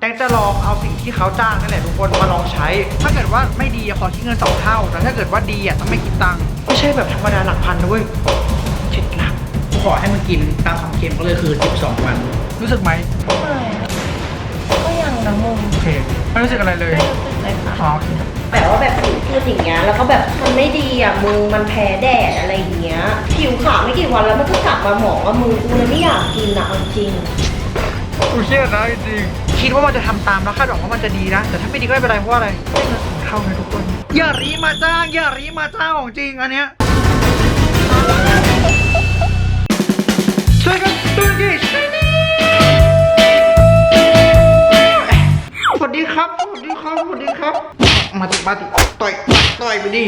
แตงจะลองเอาสิ่งที่เขาจ้างนั่นแหละทุกคนมาลองใช้ ถ้าเกิดว่าไม่ดีอะขอคิดเงินสองเท่า แต่ถ้าเกิดว่าดีอะต้องไม่คิดตังค์ ไม่ใช่แบบธรรมดาหลักพันนะเว้ยเจ็ดหลักกูขอให้มึงกินตามคำเค็มก็เลยคือ 12 วัน รู้สึกไหมก็ยังนะมึงโอเค ไม่รู้สึกอะไรเลยไม่รู้สึกเลยค่ะอ๋อโอเคแบบว่าแบบผิวพูดอย่างเงี้ยแล้วก็แบบมันไม่ดีอะมึงมันแพ้แดดอะไรอย่างเงี้ยผิวขาวไม่กี่วันแล้วมันก็กลับมาหมองว่ามึงกูเลยไม่อยากกินอะเอาจริง กูเครียดนะจริงๆ คิดว่ามันจะทำตามแล้วคาดหวังว่ามันจะดีนะ แต่ถ้าไม่ดีก็ไม่เป็นไรเพราะว่าอะไรได้เงินสองเท่านะทุกคน อย่ารีมาจ้างอย่ารีมาจ้างของจริงอันเนี้ยช่วยกันดูดิสวัสดีครับสวัสดีครับสวัสดีครับ มาติมาติต่อยต่อยไปดิ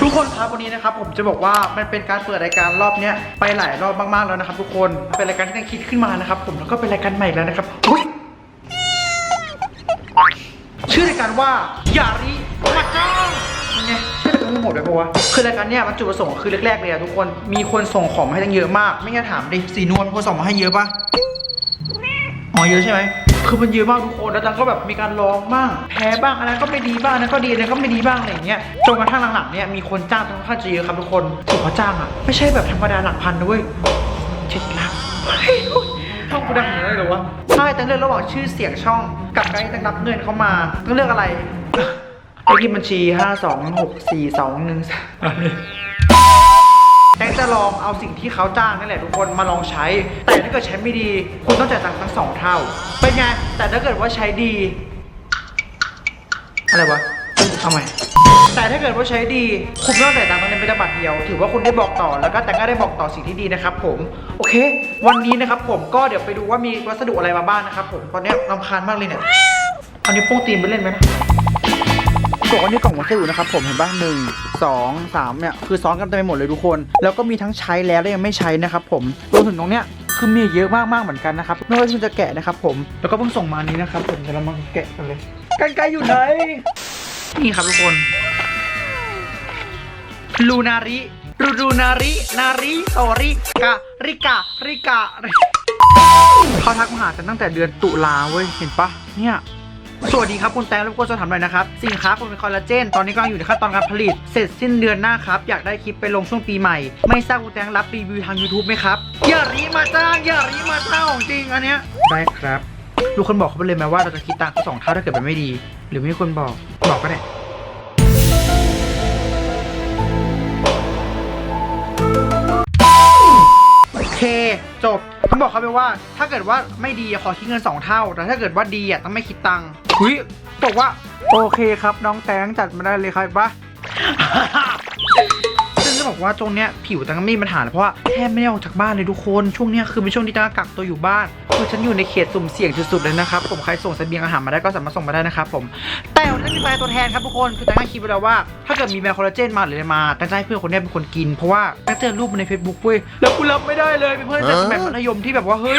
ทุกคนครับวันนี้นะครับผมจะบอกว่ามันเป็นการเปิดรายการรอบเนี้ยไปหลายรอบมากๆแล้วนะครับ ทุกคนเป็นรายการที่ได้คิดขึ้นมานะครับ ผมแล้วก็เป็นรายการใหม่แล้วนะครับอุ้ย ชื่อรายการว่าอย่ารีมาจ้างยังไงชื่อรายการมันหมดเลยปะวะคือรายการเนี้ยมันจุดประสงค์คือแรกๆเลยอะทุกคนมีคนส่งของมาให้ตั้งเยอะมาก ไม่งั้นถามดิสีนวลคนส่งมาให้เยอะปะอ๋อเยอะใช่ไหมคือมันเยอะมากทุกคน แล้วจังก็แบบมีการลองบ้าง แพ้บ้างอะไรก็ไม่ดีบ้างนะก็ดีอะไรก็ไม่ดีบ้างอะไรอย่างเงี้ย จนกระทั่งหลังๆเนี่ยมีคนจ้างค่อนข้าจะเยอะครับทุกคนถือว่าจ้างอะ ไม่ใช่แบบธรรมดาหลักพันนะเว้ยเจ็ดหลักเฮ้ยช่อง กูดังอย่างนั้นเลยหรอวะใช่ต้องเลือกระหว่างชื่อเสียงช่องกับการที่ต้องรับเงินเข้ามาต้องเลือกอะไรเลขที่บัญชีห้าสองหกสี่สองหนึ่งสามแตงจะลองเอาสิ่งที่เขาจ้างนั่นแหละทุกคนมาลองใช้ แต่ถ้าเกิดใช้ไม่ดี คุณต้องจ่ายตังค์ทั้งสองเท่า เป็นไง แต่ถ้าเกิดว่าใช้ดี อะไรวะ เอาใหม่ แต่ถ้าเกิดว่าใช้ดี คุณไม่ต้องจ่ายตังค์ตรงนี้เป็นบัตรเดียว ถือว่าคุณได้บอกต่อแล้วก็แต่ก็ได้บอกต่อสิ่งที่ดีนะครับผม โอเค วันนี้นะครับผมก็เดี๋ยวไปดูว่ามีวัสดุอะไรมาบ้างนะครับผม ตอนนี้รำคาญมากเลยเนี่ยเอานิ้วโป้งตีนไปเล่นไหมนะกล่องนนี้กล่องวัสดุนะครับผมเห็นป่ะหนึ่งสองสามเนี่ยคือซ้อนกันเต็มไปหมดเลยทุกคน แล้วก็มีทั้งใช้แล้วและยังไม่ใช้นะครับผมรวมถึงตรงเนี้ยคือมีเยอะมากๆเหมือนกันนะครับไม่ว่าคุณจะแกะนะครับผมแล้วก็เพิ่งส่งมานี้นะครับผมเดี๋ยวเรามาแกะกันเลยกันไกลอยู่ไหนนี่ครับทุกคน ลูนาริรูรูนาริ นาริโตริกะริกะริกะริเขาทักมาหากันตั้งแต่เดือนตุลาเว้ย เห็นปะเนี่ยสวัสดีครับ คุณแตงรบกวนสอบถามหน่อยนะครับ สินค้าคุณเป็นคอลลาเจน ตอนนี้กำลังอยู่ในขั้นตอนการผลิต เสร็จสิ้นเดือนหน้าครับ อยากได้คลิปไปลงช่วงปีใหม่ ไม่ทราบคุณแตงรับรีวิวทาง YouTube ไหมครับ อย่ารีมาจ้าง อย่ารีมาจ้างของจริงอันเนี้ยได้ครับทุกคนบอกเขาไปเลยไหมว่าเราจะคิดตังค์เขาสองเท่าถ้าเกิดมันไม่ดี หรือไม่มีคนบอกบอกก็ได้ เคจบต้องบอกเขาไปว่า ถ้าเกิดว่าไม่ดีอะขอคิดเงินสองเท่า แต่ถ้าเกิดว่าดีอะต้องไม่คิดตังค์อุ้ยบอกว่า โอเคครับน้องแตงจัดมาได้เลยครับปะซึ่งจะ บอกว่าตรงเนี้ยผิวตังก็ไม่มีปัญหาเลยเพราะว่าแทบไม่ได้ออกจากบ้านเลยทุกคนช่วงเนี้ยคือเป็นช่วงที่ตังกักตัวอยู่บ้านคือฉันอยู่ในเขตสุ่มเสี่ยงสุดๆเลยนะครับผมใครส่งเสบียงอาหารมาได้ก็สามารถส่งมาได้นะครับผมแต่วันนี้มีแฟนตัวแทนครับทุกคนคือตังก็คิดไปแล้วว่าถ้าเกิดมีแบรนด์คอลลาเจนมาหรืออะไรมาตังจะให้เพื่อนคนนี้เป็นคนกินเพราะว่าตังเจอรูปใน Facebook เว้ยแล้วกูรับไม่ได้เลยเป็นเพื่อนจากสมัยมัธยมที่แบบว่าเฮ้ย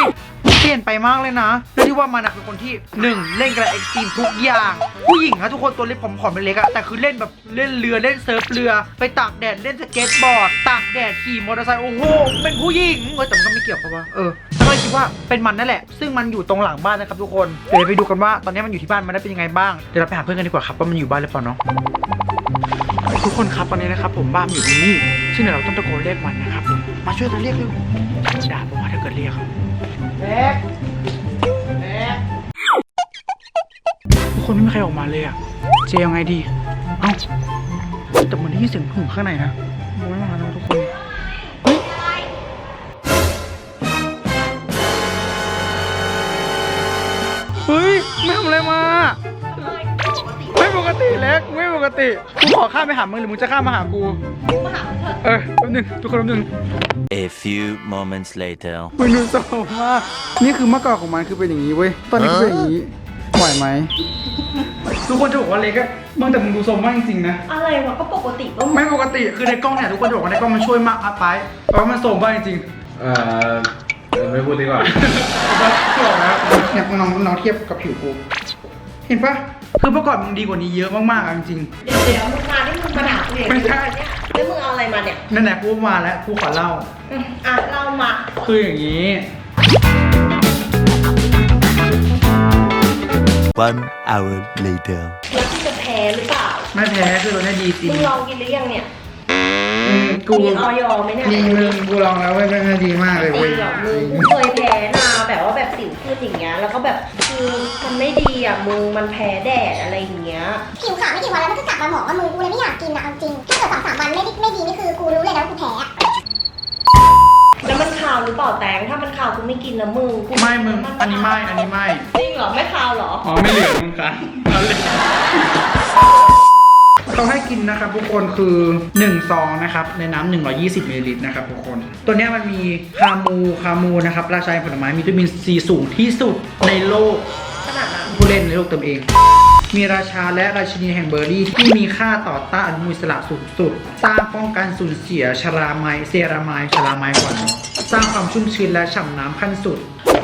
เปลี่ยนไปมากเลยนะแล ที่ว่ามันอะเป็นคนที่หนึ่งเล่นกับเอ็กซ์ตรีมทุกอย่าง ผู้หญิงอะทุกคนตัวเล็กผอมๆเล็กอะแต่คือเล่นแบบเล่นเรือเล่นเซิร์ฟเรือ ไปตากแดดเล่นสเก็ตบอร์ดตากแดดขี่มอเตอร์ไซค์โอ้โหเป็นผู้หญิงเออแต่มันก็ไม่เกี่ยวกับว่าเออแต่ก็คิดว่าเป็นมันนั่นแหละ ซึ่งมันอยู่ตรงหลังบ้านนะครับทุกคนเดี๋ยวไปดูกันว่าตอนนี้มันอยู่ที่บ้านมันได้เป็นยังไงบ้างเดี๋ยวเราไปหาเพื่อนกันดีกว่าครับว่ามันอยู่บ้านหรือเปล่าเนาะทุกคนครับตอนนี้นะครับผมบ้านมันอยู่ตรงนี้ซึ่งเดี๋ยวเราต้องตะโกนเรียกมันนะครับผมมาช่วยกันเรียกเร็วด่าผมว่าถ้าเกิดเรียกครับแบ๊ก คนไม่มีใครออกมาเลยอะ เจยังไงดี เอ้าแต่เหมือนได้ยินเสียงผึ่งข้างในนะไม่มาแล้วทุกคนเฮ้ยเฮ้ยไม่ทำอะไรมา ไม่ปกติเล็กไม่ปกติ กูขอข้ามไปหามึงหรือมึงจะข้ามมาหากูมาหาเถอะเออแป๊บนึงทุกคนแป๊บนึง A few moments later. มึงดูโซมากนี่คือเมื่อก่อนของมันคือเป็นอย่างนี้เว้ย ตอนนี้คือเป็นอย่างนี้ไหวไหม ทุกคนจะบอกว่าเล็กอะมึงแต่มึงดูโซมมากจริงๆนะ อะไรวะก็ปกติก็ไม่ปกติคือในกล้องเนี่ยทุกคนจะบอกว่าในกล้องมันช่วยมากอัพไปเพราะว่ามันโซมมากจริงเอ่อเดี๋ยวไม่พูดดีกว่าๆแล้วบอกนะเนี่ยน้องน้องเทียบกับผิวกู เห็นปะคือเมื่อก่อนมึงดีกว่านี้เยอะมากๆอะจริงเดี๋ยวเดี๋ยวมึงมาที่มึงมาด่ากูอย่างไม่นี้ใช่แล้วมึงเอาอะไรมาเนี่ยๆนั่นแหละกูมาแล้วกูขอเล่า อืมอะเล่ามาคืออย่างนี้ One hour later. แล้วที่จะแพ้หรือเปล่าไม่แพ้คือตัวเนี้ยดีจริงมึงลองกินหรือยังเนี่ยอืมกูมีออยไหมเนี่ยมีมึงกูลองแล้วเว้ยแม่งดีมากเลยจริเว้ยงเหรอมึงกูเคยแพ้นาแบบว่าแบบสิวขึ้นอย่างเงี้ยแล้วก็แบบคือมันไม่ดีอะมึงมันแพ้แดดอะไรอย่างเงี้ยผิวขาวไม่กี่วันแล้วมันก็กลับมาหมองว่ามึงกูเลยไม่อยากกินนะเอาจริงถ้าเกิดสองสามวันไม่ได้ไม่ดีนี่คือกูรู้เลยนะว่ากูแพ้อะแล้ว มันคาวหรือเปล่าแตงถ้ามันคาวกูไม่กินนะมึงกูไม่มึงอันนี้ไม่อันนี้ไม่จริงเหรอไม่คาวเหรออ๋อไม่เหลือมึงค่ะเอาเลยเขาให้กินนะครับทุกคนคือ1ซองนะครับในน้ำ120มิลลิลิตรนะครับทุกคน ตัวเนี้ยมันมีคามูคามูนะครับราชาแห่งผลไม้มีวิตามินซีสูงที่สุดในโลกขนาดนั้นผู้เล่นในโลกเติมเอง มีราชาและราชินีแห่งเบอร์รี่ ที่มีค่าต่อต้านอนุมูลอิสระสูงสุด สร้างป้องกันสูญเสียชราไมล์เซรามายชราไมล์ก่อนสร้างความชุ่มชื้นและฉ่ำน้ำขั้นสุด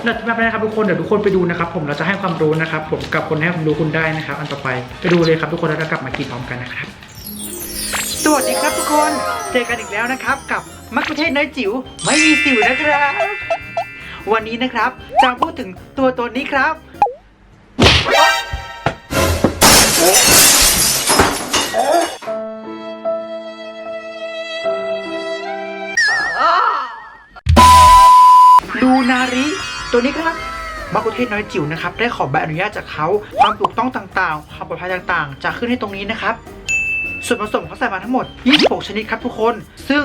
เราจะไม่นะครับทุกคนเดี๋ยวทุกคนไปดูนะครับ ผมเราจะให้ความรู้นะครับ ผมกับคนให้ความรู้คุณได้นะครับ อันต่อไปไปดูเลยครับทุกคนแล้วก็กลับมากินพร้อมกันนะครับ สวัสดีครับทุกคนเจอกันอีกแล้วนะครับ กับมักคุเทศน้อยจิ๋วไม่มีสิวนะครับ วันนี้นะครับจะพูดถึงตัวตัวนี้ครับ ลูนาริ ตัวนี้ครับมักคุเทศน้อยจิ๋วนะครับ ได้ขอใบอนุญาตจากเขาความถูกต้องต่างๆ ความปลอดภัยต่างๆ จะขึ้นให้ตรงนี้นะครับ ส่วนผสมเขาใส่มาทั้งหมด 26 ชนิดครับทุกคน ซึ่ง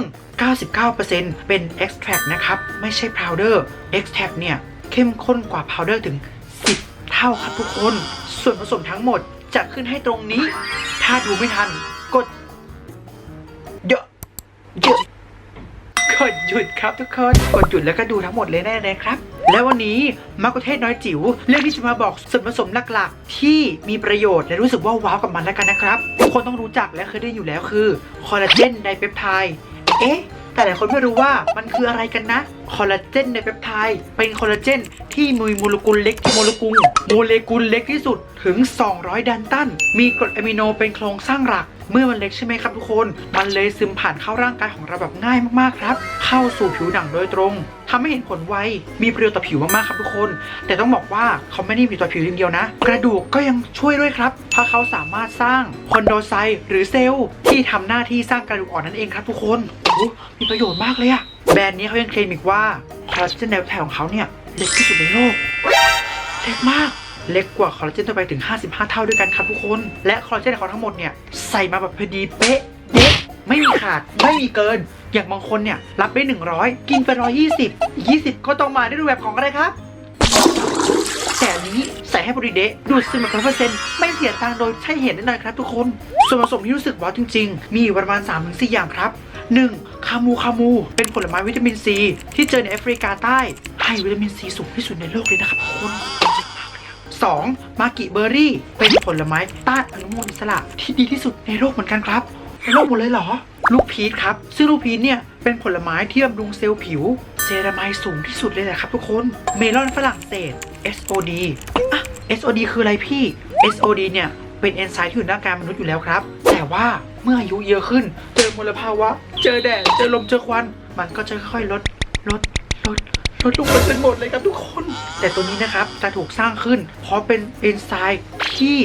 99%เป็น extract นะครับ ไม่ใช่ powder extract เนี่ย เข้มข้นกว่า powder ถึง 10 เท่าครับทุกคน ส่วนผสมทั้งหมด จะขึ้นให้ตรงนี้ ถ้าดูไม่ทัน กดเยอะเยอะกดหยุดครับทุกคน กดหยุดแล้วก็ดูทั้งหมดเลยแน่เลยครับ แล้ววันนี้มักคุเทศน้อยจิ๋วเรื่องที่จะมาบอกส่วนผสมหลักๆ ที่มีประโยชน์และรู้สึกว่าว้าวกับมันแล้วกันนะครับทุกคนต้องรู้จักและเคยได้อยู่แล้วคือคอลลาเจนไดเปปไทด์เอ๊ะ แต่หลายคนไม่รู้ว่ามันคืออะไรกันนะ คอลลาเจนในเปปไทด์เป็นคอลลาเจนที่มีโมเลกุลเล็กโมเลกุลโมเลกุลเล็กที่สุดถึง 200 ดันตัน มีกรดอะมิโนเป็นโครงสร้างหลัก เมื่อมันเล็กใช่ไหมครับทุกคน มันเลยซึมผ่านเข้าร่างกายของเราแบบง่ายมากๆครับ เข้าสู่ผิวหนังโดยตรง ทำให้เห็นผลไว มีประโยชน์ต่อผิวมากๆครับทุกคน แต่ต้องบอกว่าเขาไม่ได้มีต่อผิวอย่างเดียวนะ กระดูกก็ยังช่วยด้วยครับเพราะเขาสามารถสร้างคอนโดไซต์หรือเซลล์ที่ทำหน้าที่สร้างกระดูกอ่อนนั่นเองครับทุกคนโอ้มีประโยชน์มากเลยอะแบรนด์นี้เขายังเคลมอีกว่าคอลลาเจนในแถวของเขาเนี่ยเล็กที่สุดในโลกเล็กมากเล็กกว่าคอลลาเจนทั่วไปถึง 55 เท่าด้วยกันครับทุกคน และคอลลาเจนของทั้งหมดเนี่ย ใส่มาแบบพอดีเป๊ะ เด็กไม่มีขาดไม่มีเกิน อย่างบางคนเนี่ย รับได้ 100 กินไป 120 20 ก็ต้องมาด้วยรูปแบบของอะไรครับ แต่อันนี้ใส่ให้พอดีเดะดูดซึมแบบร้อยเปอร์เซ็นต์ไม่เสียตังค์โดยใช่เหตุแน่นอนครับทุกคน ส่วนผสมที่รู้สึกว้าวจริง ๆ มีประมาณ 3-4 อย่างครับ 1. คามูคามู เป็นผลไม้วิตามินซี ที่เจอในแอฟริกาใต้ ให้วิตามินซีสูงที่สุดในโลกเลยนะครับทุกคน 2. มากิเบอร์รี่ เป็นผลไม้ต้านอนุมูลอิสระที่ดีที่สุดในโลกเหมือนกันครับ โลกหมดเลยเหรอ ลูกพีชครับ ซึ่งลูกพีชเนี่ยเป็นผลไม้ที่บำรุงเซลล์ผิว เซรามายสูงที่สุดเลยแหละครับทุกคน เมลอนฝรั่งเศส SOD อะ SOD คืออะไรพี่ SOD เนี่ยเป็นเอนไซม์ที่อยู่ในร่างกายมนุษย์อยู่แล้วครับ แต่ว่าเมื่ออายุเยอะขึ้น เจอมลภาวะ เจอแดด เจอลม เจอควัน มันก็จะค่อยลด ลด ลด ลดลงไปจนหมดเลยครับทุกคน แต่ตัวนี้นะครับจะถูกสร้างขึ้น เพราะเป็นเอนไซม์ที่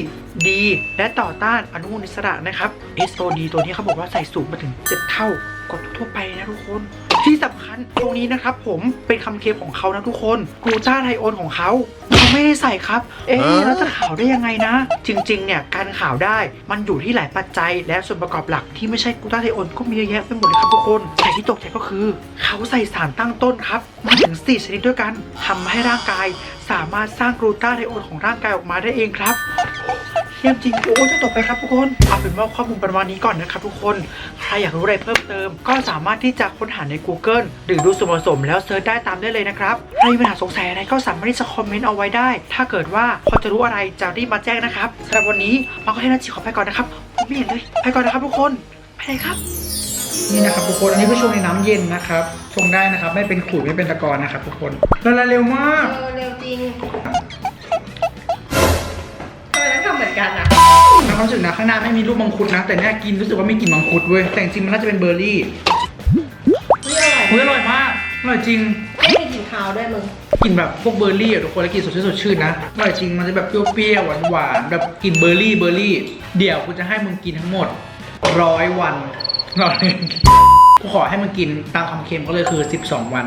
ดีและต่อต้านอนุมูลอิสระนะครับ SOD ตัวนี้เขาบอกว่าใส่สูงมาถึง 7 เท่ากว่าทั่วๆไปนะทุกคน ที่สำคัญตรงนี้นะครับผมเป็นคำเคลมของเขานะทุกคนกลูตาไทโอนของเขาเขาไม่ได้ใส่ครับ เอ๊ะแล้วจะขาวได้ยังไงนะ จริง ๆ เนี่ย การขาวได้มันอยู่ที่หลายปัจจัย และส่วนประกอบหลักที่ไม่ใช่กลูตาไทโอนก็มีเยอะแยะไปหมดเลยครับทุกคนแต่ที่ตกใจก็คือ เขาใส่สารตั้งต้นครับมาถึง4ชนิดด้วยกันทำให้ร่างกาย สามารถสร้างกลูตาไทโอนของร่างกายออกมาได้เองครับ เยี่ยมจริงโอ้ยจะต่อไปครับทุกคนเอาเป็นว่าข้อมูลประมาณนี้ก่อนนะครับทุกคนใครอยากรู้อะไรเพิ่มเติม ก็สามารถที่จะค้นหาใน Google หรือดูส่วนผสมแล้วเซิร์ชได้ตามได้เลยนะครับใครมีปัญหาสงสัยอะไรก็สามารถที่จะคอมเมนต์เอาไว้ได้ ถ้าเกิดว่าพอจะรู้อะไรจะรีบมาแจ้งนะครับสำหรับวันนี้มาก็ให้นาจิขอไปก่อนนะครับผมไม่เห็นเลยไปก่อนนะครับทุกคนไปเลยครับ นี่นะครับทุกคนอันนี้คือชงในน้ำเย็นนะครับชงได้นะครับ ไม่เป็นขูดไม่เป็นตะกอนนะครับทุกคนละลายเร็วมากเออเร็วจริง กันอะมีความรู้สึกนะข้างหน้าไม่มีรูปมังคุดนะ แต่เนี่ยกินรู้สึกว่ามีกลิ่นมังคุดเว้ยแต่จริงๆมันน่าจะเป็นเบอร์รี่เฮ้ยอร่อยเฮ้ยอร่อยมากอร่อยจริงไม่มีกลิ่นคาวด้วยมึงกลิ่นแบบพวกเบอร์รี่อะทุกคนแล้วกลิ่นสดชื่นสดชื่นนะอร่อยจริงมันจะแบบเปรี้ยวๆหวานๆแบบกลิ่นเบอร์รี่เบอร์รี่ เดี๋ยวกูจะให้มึงกินทั้งหมดร้อยวันรอเล่นกูขอให้มึงกินตามคำเค็มก็เลยคือ 12 วัน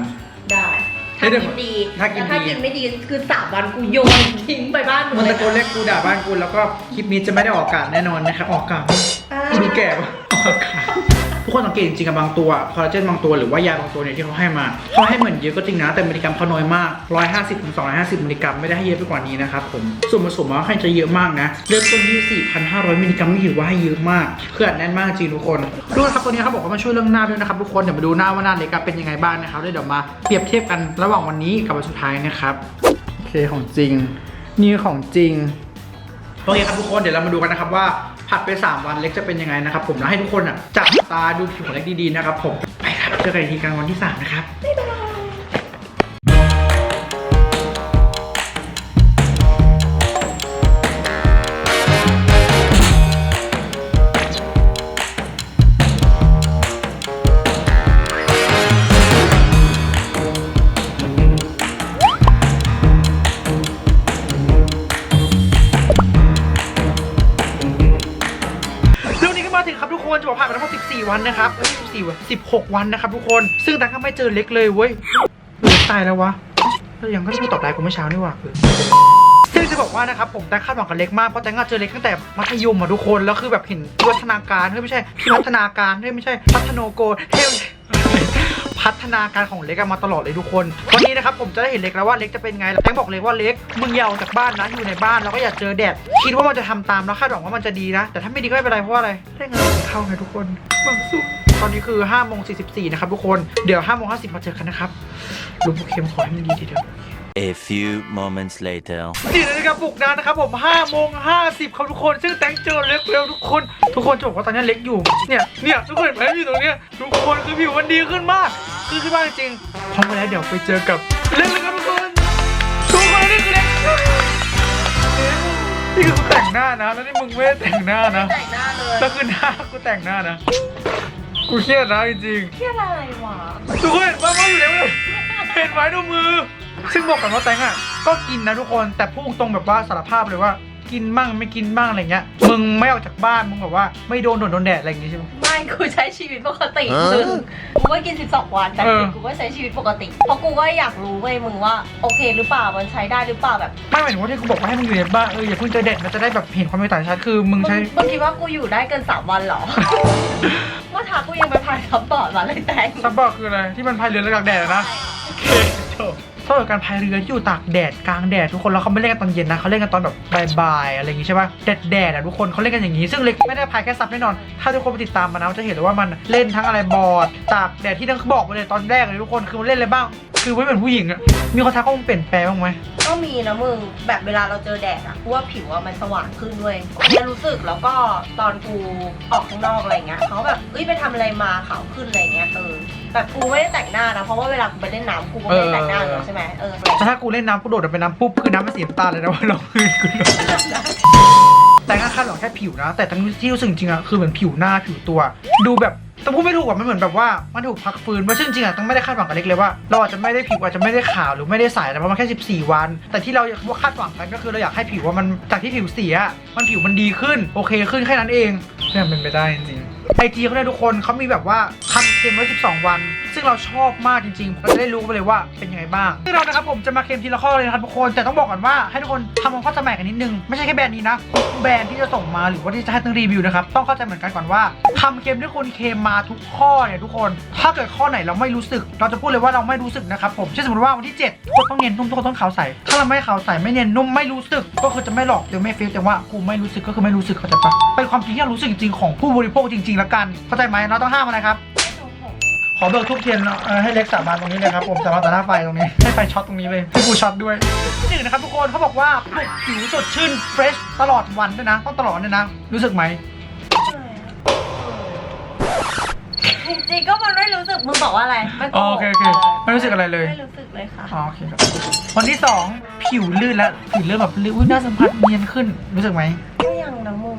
ได้เฮ้ ถ้ายเดี๋ยวกินดีถ้ากินแต่ถ้าดีกินไม่ดีคือสามวันกูโยนทิ้งไปบ้านมึงมันเลตะยโกนเรียกกูด่าบ้านกูแล้วก็คลิปนี้จะไม่ได้ออกอากาศแน่นอนนะครับออกอากาศอ่ากูดูแก่ปะออกอากาศ ทุกคนสังเกตจริงๆกับบางตัวคอลลาเจนบางตัวหรือว่ายาบางตัวเนี่ยที่เขาให้มาเขาให้เหมือนเยอะก็จริงนะ แต่มิลลิกรัมเขาน้อยมาก 150ถึง250มิลลิกรัมไม่ได้ให้เยอะไปกว่านี้นะครับผมส่วนผสมว่าใครจะเยอะมากนะเริ่มต้นที่4,500มิลลิกรัมนี่ถือว่าให้เยอะมากเคืออัดแน่นมากจริงทุกคนดูนะครับตัวนี้เขาบอกว่ามาช่วยเรื่องหน้าด้วยนะครับทุกคนเดี๋ยวมาดูหน้าว่าหน้าเล็กอะเป็นยังไงบ้างนะครับเดี๋ยวมาเปรียบเทียบกันระหว่างวันนี้กับวันสุดท้ายนะครับโอเคของจริงนี่ของจริงโอเคครับทุกคนเดี๋ยวเรามาดูกันนะครับว่า ผัดไป 3 วันเล็กจะเป็นยังไงนะครับผมแล้วให้ทุกคนอะจับตาดูผิวของเล็กดีๆนะครับผมไปครับเจอกันอีกทีกลางวันที่ 3 นะครับบ๊ายบาย นะครับเอ้ย14วัน16วันนะครับทุกคน ซึ่งแต่ก็ไม่เจอเล็กเลยเว้ยเล็กตายแล้ววะแล้วยังก็ไม่ตอบไลน์กูเมื่อเช้านี่หว่าเออซึ่งจะบอกว่านะครับผมแต่คาดหวังกับเล็กมากเพราะแต่ก็เจอเล็กตั้งแต่มัธยมอะทุกคนแล้วคือแบบเห็นพัฒนาการเฮ้ยไม่ใช่พิวัฒนาการเฮ้ยไม่ใช่พัฒโนโกเฮ้ย พัฒนาการของเล็กอะมาตลอดเลยทุกคนวันนี้นะครับผมจะได้เห็นเล็กแล้วว่าเล็กจะเป็นไงแล้วแตงบอกเลยว่าเล็กมึงอย่าออกจากบ้านนะอยู่ในบ้านแล้วก็อย่าเจอแดดคิดว่ามันจะทำตามแล้วคาดหวังว่ามันจะดีนะ แต่ถ้าไม่ดีก็ไม่เป็นไรเพราะว่าอะไรได้เงินเข้าไงทุกคนบังสุขตอนนี้คือ5โมง44นะครับทุกคนเดี๋ยว5โมง50มาเจอกันนะครับลุงโปรเคมขอให้มันดีทีเดียว A few moments later. สี่นาฬิกาปลุกนะนะครับผม5โมง50ครับทุกคน ซึ่งแตงเจอเล็กเร็วทุกคน ทุกคนจะบอกว่าตอนนี้เล็กอยู่ เนี่ย เนี่ยทุกคนเห็นไหมอยู่ตรงเนี้ยทุกคนคือผิวมันดีขึ้นมาก คือขึ้นมากจริงๆพร้อมกันแล้วเดี๋ยวไปเจอกับเล็กเลยครับทุกคน ทุกคนนี่คือเล็กนี่คือกูแต่งหน้านะ แล้วนี่มึงไม่ได้แต่งหน้านะแต่งหน้าเลยแล้วคือหน้ากูแต่งหน้านะ กูเครียดนะจริงๆที่อะไรวะ ทุกคนเห็นว่าว่าอยู่แล้วเลยเห็นไว้ดูมือ ซึ่งบอกกันว่าแตงอะก็กินนะทุกคนแต่พูดตรงแบบว่าสารภาพเลยว่า กินบ้างไม่กินบ้างอะไรเงี้ยมึงไม่ออกจากบ้านมึงแบบว่าไม่โดนโดนโดนแดดอะไรอย่างงี้ใช่ไหม ไม่กูใช้ชีวิตปกติมึงกูก็กิน 12 วันแต่เออ กูก็ใช้ชีวิตปกติ เพราะกูก็อยากรู้เว้ยมึงว่า โอเคหรือเปล่ามันใช้ได้หรือเปล่าแบบไม่หมายถึงว่าที่กูบอกว่าให้มึงอยู่ในบ้านเอออย่าเพิ่งเจอแดดมันจะได้แบบเห็นความแตกต่างชัดคือมึงมึงใช้ มึงคิดว่ากูอยู่ได้เกิน3วันเหรอ เมื่อเช้ากูยังไปพายซับบอร์ดมาเลยแต่งซับบอร์ดคืออะไรที่มันพายเรือแล้วตากแดดอะนะโอเคจบ เท่ากับการพายเรือที่อยู่ตากแดดกลางแดดทุกคนแล้วเขาไม่เล่นกันตอนเย็นนะเขาเล่นกันตอนแบบบ่ายๆอะไรอย่างงี้ใช่ป่ะแดดแดดๆอะทุกคนเขาเล่นกันอย่างงี้ซึ่งเล็กไม่ได้พายแค่ซับแน่นอน ถ้าทุกคนไปติดตามมานะจะเห็นเลยว่ามันเล่นทั้งอะไรบอร์ดตากแดดที่ทั้งบอกไปเลยตอนแรกเลยทุกคนคือมันเล่นอะไรบ้าง คือไม่เหมือนผู้หญิงอะมีคนทักว่ามึงเปลี่ยนแปลงบ้างไหมก็มีนะมึงแบบเวลาเราเจอแดดอะกูว่าผิวอะมันสว่างขึ้นด้วยอันเนี้ยรู้สึกแล้วก็ตอนกูออกข้างนอกอะไรเงี้ยเขาแบบเอ้ยไปทำอะไรมาขาวขึ้นอะไรเงี้ยเออแบบกูไม่ได้แต่งหน้านะเพราะว่าเวลากูไปเล่นน้ำกูก็ไม่ได้แต่งหน้าเลยใช่ไหมเออแต่ถ้ากูเล่นน้ำกูโดดไปน้ำปุ๊บคือน้ำมันสีน้ำตาลเลยนะว่าเราพื้นกูเลยแต่ก็คาดหวังแค่ผิวนะ แต่ทั้งที่รู้สึกจริงอะคือเหมือนผิวหน้าผิวตัว ดูแบบ แต่พูดไม่ถูกอะมันเหมือนแบบว่ามันถูกพักฟื้นเพราะซึ่งจริงๆอะต้องไม่ได้คาดหวังกับเล็กเลยว่าเราอาจจะไม่ได้ผิวอาจจะไม่ได้ขาวหรือไม่ได้ใสแต่เพราะมันแค่14 วัน แต่ที่เราว่าคาดหวังกันก็คือเราอยากให้ผิวว่ามันจากที่ผิวเสีย มันผิวมันดีขึ้นโอเคขึ้นแค่นั้นเองเนี่ยเป็นไปได้จริงๆ ไอจีเขาเนี่ยทุกคนเขามีแบบว่าทำเค็มไว้ 12 วัน ซึ่งเราชอบมากจริงๆ เราจะได้รู้ไปเลยว่าเป็นยังไงบ้างซึ่งเรานะครับผมจะมาเค็มทีละข้อเลยนะครับทุกคน แต่ต้องบอกก่อนว่าให้ทุกคนทำความเข้าใจใหม่กันนิดนึง ไม่ใช่แค่แบรนด์นี้นะ แบรนด์ที่จะส่งมาหรือว่าที่จะให้ตั้งรีวิวนะครับ ต้องเข้าใจเหมือนกันก่อนว่าทำเค็มที่คุณเค็มมาทุกข้อเนี่ยทุกคน ถ้าเกิดข้อไหนเราไม่รู้สึก เราจะพูดเลยว่าเราไม่รู้สึกนะครับผม เช่นสมมติว่าวันที่7คนต้องเนียนนุ่มทุกคนต้องขาวใส ถ้าเราไม่ขาวใสไม่เนียนนุ่มไม่รู้สึก ก็คือจะไม่หลอกเดี๋ยวไม่เฟกแต่ว่ากูไม่รู้สึกก็คือไม่รู้สึกเข้าใจปะเป็นความจริงที่เรารู้สึกจริงๆของผู้บริโภคจริงๆแล้วกัน เข้าใจไหมเราต้องห้ามอะไรครับ ขอเบิกทุกเทียนเอ่อให้เล็กสาบานตรงนี้เลยครับผมสาบานต่อหน้าไฟตรงนี้ให้ไฟช็อตตรงนี้เลยให้กูช็อตด้วยที่หนึ่งนะครับทุกคนเขาบอกว่าปลุกผิวสดชื่นเฟรชตลอดวันด้วยนะ ต้องตลอดด้วยนะ รู้สึกไหมจริงๆก็มันไม่รู้สึกมึงบอกว่าอะไรไม่โกอ๋อหโอกเคโอเคไม่รู้สึกอะไรเลย ไม่รู้สึกเลยค่ะอ๋อโอเคครับวันที่สองผิวลื่นแล้วผิวลื่นแบบลื่นอุ๊ยหน้าสัมผัสเนียนขึ้นรู้สึกไหมก็ยังนะมึง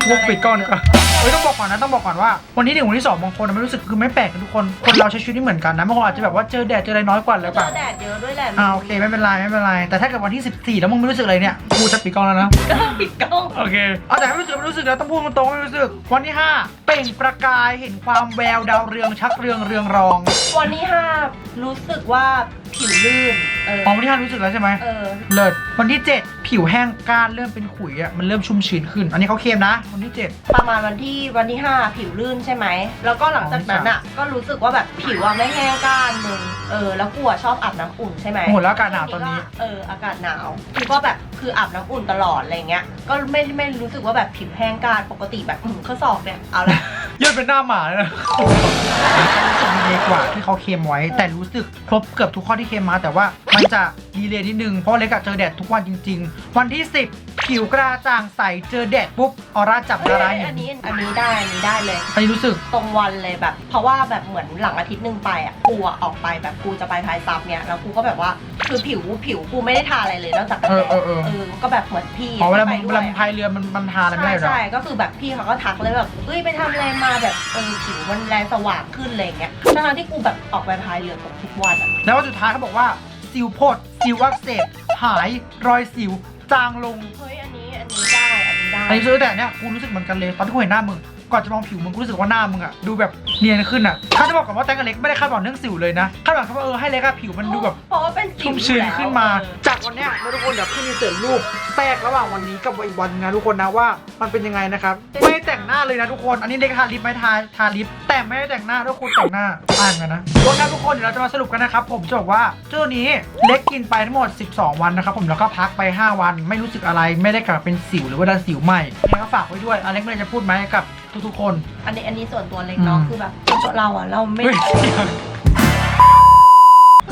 โอเคพวกปิดกล้องดีกว่าเฮ้ยต้องบอกก่อนนะต้องบอกก่อนว่าวันที่หนึ่งวันที่สองบางคนนะไม่รู้สึกคือไม่แปลกนะทุกคนคนเราใช้ชีวิตไม่เหมือนกันนะบางคนอาจจะแบบว่าเจอแดดเจออะไรน้อยกว่าหรือเจเปล่าอแดดเยอะด้วยแหละอ่าโอเคไม่เป็นไรไม่เป็นไรแต่ถ้าเกิดวันที่14แล้วมึงไม่รู้สึกอะไรเนี่ยกูจะปิดกล้องแล้วนะ ก็ต้องปิดกล้องโอเค เอาแต่ไม่รู้สึกไม่รู้สึกแล้วต้องพูดตรงๆไม่รู้สึก วันที่ 5 เปล่งประกายเห็นความแววดาวเรืองชักเรืองเรืองรองวันที่ห้ารู้สึกว่าผิวลื่น เอออ๋อวันที่ห้ารู้สึกแล้วใช่ไหมเออ เลิศวันที่ 7ผิวแห้งก้านเริ่มเป็นขุยอะมันเริ่มชุ่มชื้นขึ้น อันนี้เขาเคลมนะวันที่7ประมาณวันที่วันที่ห้าผิวลื่นใช่ไหม แล้วก็หลังจากนั้นอะ ก็รู้สึกว่าแบบผิวอะไม่แห้งก้านมึงเออ แล้วกูอะชอบอาบน้ำอุ่นใช่ไหมโอ้โหแล้วอากาศหนาวตอนนี้เออ อากาศหนาวคือก็แบบคืออาบน้ำอุ่นตลอดอะไรเงี้ย ก็ไม่ไม่รู้สึกว่าแบบผิวแห้งก้านปกติแบบอืมข้อศอกเนี่ย เอาละเยื่อเป็นหน้าหมาเลยนะรู้สึกดีเลยกว่าที่เขาเคลมไว้ แต่รู้สึกครบเกือบทุกข้อที่เคลมมา แต่ว่ามันจะดีเลยนิดนึงเพราะเล็กอะเจอแดดทุกวันจริง ๆวันที่ 10 ผิวกระจ่างใสเจอแดดปุ๊บออร่าจับดาราเอ้ยเห็อันนนี้อันนี้ได้อันนี้ได้เลยอันนี้รู้สึก ตรงวันเลยแบบ เพราะว่าแบบเหมือนหลังอาทิตย์หนึ่งไปอะกูอะออกไปแบบกูจะไปพายซับเนี่ยแล้วกูก็แบบว่าคือผิวผิวกูไม่ได้ทาอะไรเลยนอกจากกันเอแดอดเออเออเออ ก็แบบเหมือนพี่อ๋อเวลาไปมึงด้เววยลามึงพายเรือมันมันทาอะไรไม่ใช่ได้หรอ ใช่ก็คือแบบพี่เขาก็ทักเลยแบบเฮ้ยไปทำอะไรมาแบบเออผิวมันแรงสว่างขึ้นอะไรอย่างเงี้ยทั้งๆที่กูแบบออกไปพายเรือกับทุกวันอะแล้ววันสุดท้ายเขาบอกว่า สิวโพดสิวอักเสบหายรอยสิวจางลงเฮ้ยอันนี้อันนี้ได้อันนี้ได้อันนี้ซื้อแต่เนี่ยกูรู้สึกเหมือนกันเลยตอนที่กูเห็นหน้ามึง ก่อนจะมองผิวมึงกูรู้สึกว่าหน้ามึงอะดูแบบเนียนขึ้นอะถ้าจะบอกก่อนว่าแตงกับเล็กไม่ได้คาดหวังเรื่องสิวเลยนะคาดหวังแค่ว่าเออให้เล็กอะผิวมันดูแบบเพราะว่าเป็นสิวชุ่มชื้นอยู่แล้วขึ้นมาเออจากวันเนี้ยนะทุกคนเดี๋ยวขึ้นในเสิร์รูปแทรกระหว่างวันนี้กับอีกวันนะทุกคนนะว่ามันเป็นยังไงนะครับไม่ได้แต่งหน้าเลยนะทุกคน อันนี้เล็กทาลิปไม่ทาทาลิป แต่ไม่ได้แต่งหน้าทุกคนแต่งหน้าอ่านกันนะโอเคทุกคนเดี๋ยวเราจะมาสรุปกันนะครับผมจะบอกว่าเจ้านี้เล็กกินไปทั้งหมด 12 วันนะครับผมแล้วก็พักไป 5 วัน ไม่รู้สึกอะไรไม่ได้กลับเป็นสิวหรือว่าดันสิวใหม่ยังไงก็ฝากไว้ด้วยอเล็กไม่ได้จะพูดไหมกับ ทุกๆคน อันนี้อันนี้ส่วนตัวเล็กเนาะอืม คือแบบเราอะเราไม่ เฮ้ย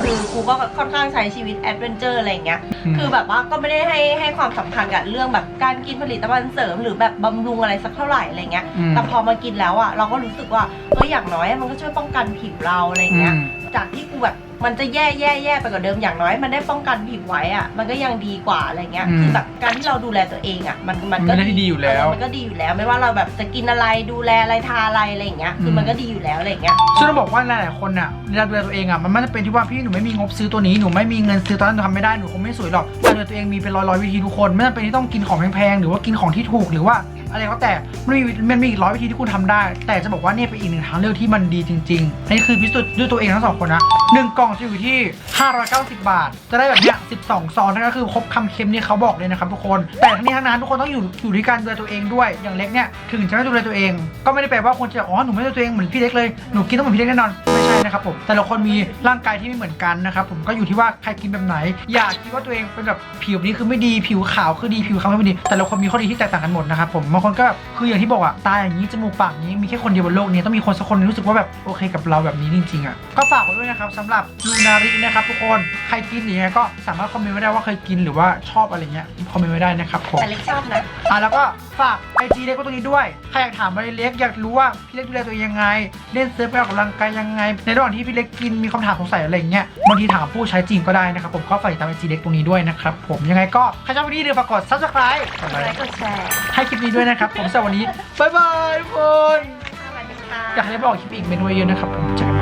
คือกูก็ค่อนข้างใช้ชีวิตแอดเวนเจอร์อะไรอย่างเงี้ยอืมคือแบบว่าก็ไม่ได้ให้ให้ความสำคัญกับเรื่องแบบการกินผลิตภัณฑ์เสริมหรือแบบบำรุงอะไรสักเท่าไหร่อะไรเงี้ยอืมแต่พอมากินแล้วอะเราก็รู้สึกว่าเอออย่างน้อยอะมันก็ช่วยป้องกันผิวเราอะไรเงี้ย อืม จากที่กูแบบ มันจะแย่แย่แย่ไปกว่าเดิมอย่างน้อย มันได้ป้องกันผิวไว้อะมันก็ยังดีกว่าอะไรเงี้ยอืมคือแบบการที่เราดูแลตัวเองอะมันมันก็มันได้ดีอยู่แล้ว เมันก็ดีอยู่แล้ว ไม่ว่าเราแบบจะกินอะไรดูแลอะไรทาอะไรอะไรอย่างเงี้ยคือมันก็ดีอยู่แล้วอะไรเงี้ย ซึ่งต้องบอกว่าหลายๆคนน่ะเวลาดูแลตัวเองอะมันไม่ได้เป็นที่ว่าพี่หนูไม่มีงบซื้อตัวนี้หนูไม่มีเงินซื้อตอนนั้นหนูทำไม่ได้หนูคงไม่สวยหรอกการดูแลตัวเองมีเป็นร้อยๆวิธีทุกคนไม่จำเป็นที่ต้องกินของแพงๆหรือว่ากินของที่ถูกหรือว่า อะไรก็แต่มันมีมันมีอีกร้อยวิธีที่คุณทำได้ แต่จะบอกว่าเนี่ยเป็นอีกหนึ่งทางเลือกที่มันดีจริงๆนี่คือพิสูจน์ด้วยตัวเองทั้งสองคนนะหนึ่งกล่องจะอยู่ที่ 590 บาท จะได้แบบเนี้ย12 ซองนั่นก็คือครบคำเค็มที่เขาบอกเลยนะครับทุกคน แต่ทั้งนี้ทั้งนั้นทุกคนต้องอยู่อยู่ที่การดูแลตัวเองด้วยอย่างเล็กเนี่ยถึงจะไม่ดูแลตัวเอง ก็ไม่ได้แปลว่าคนจะอ๋อหนูไม่ดูแลตัวเองเหมือนพี่เล็กเลยหนูกินต้องเหมือนพี่เล็กแน่นอน นะครับผมแต่ละคนมีร่างกายที่ไม่เหมือนกันนะครับผมก็อยู่ที่ว่าใครกินแบบไหน อย่าคิดว่าตัวเองเป็นแบบผิวนี้คือไม่ดีผิวขาวคือดีผิวขาวไม่ดี แต่ละคนมีข้อดีที่แตกต่างกันหมดนะครับผมบางคนก็แบบคืออย่างที่บอกอะตาอย่างนี้จมูกปากอย่างนี้มีแค่คนเดียวบนโลกนี้ต้องมีคนสักคนหนึ่งรู้สึกว่าแบบโอเคกับเราแบบนี้จริงๆอะก็ฝากไว้ด้วยนะครับสำหรับลูนารินะครับทุกคนใครกินอย่างเงี้ยก็สามารถคอมเมนต์ไว้ได้ว่าเคยกินหรือว่าชอบอะไรเงี้ยคอมเมนต์ไว้ได้นะครับผมแต่เล็กชอบนะอะแล้วก็ฝากไอจีเล็กไว้ตรงนี้ด้วยใครอยากถามอะไรเล็กอยากรู้ว่าพี่เล็กดูแลตัวเองยังไง เล่นเซิร์ฟไปออกกำลังกายยังไงในระหว่างที่พี่เล็กกินมีคำถามสงสัยอะไรอย่างเงี้ยบางทีถามผู้ใช้จริงก็ได้นะครับผมก็ฝากติดตามไอจีเล็กตรงนี้ด้วยนะครับผมยังไงก็ใครชอบวิดีโอนี้อย่าลืมฝากกด subscribe กดไลค์กดแชร์ให้คลิปนี้ด้วยนะครับผมสำหรับวันนี้บ๊ายบายทุกคนสวัสดีค่ะอยากให้ได้ไปออกคลิปอีกเมนูเยอะๆนะครับผมเจอกัน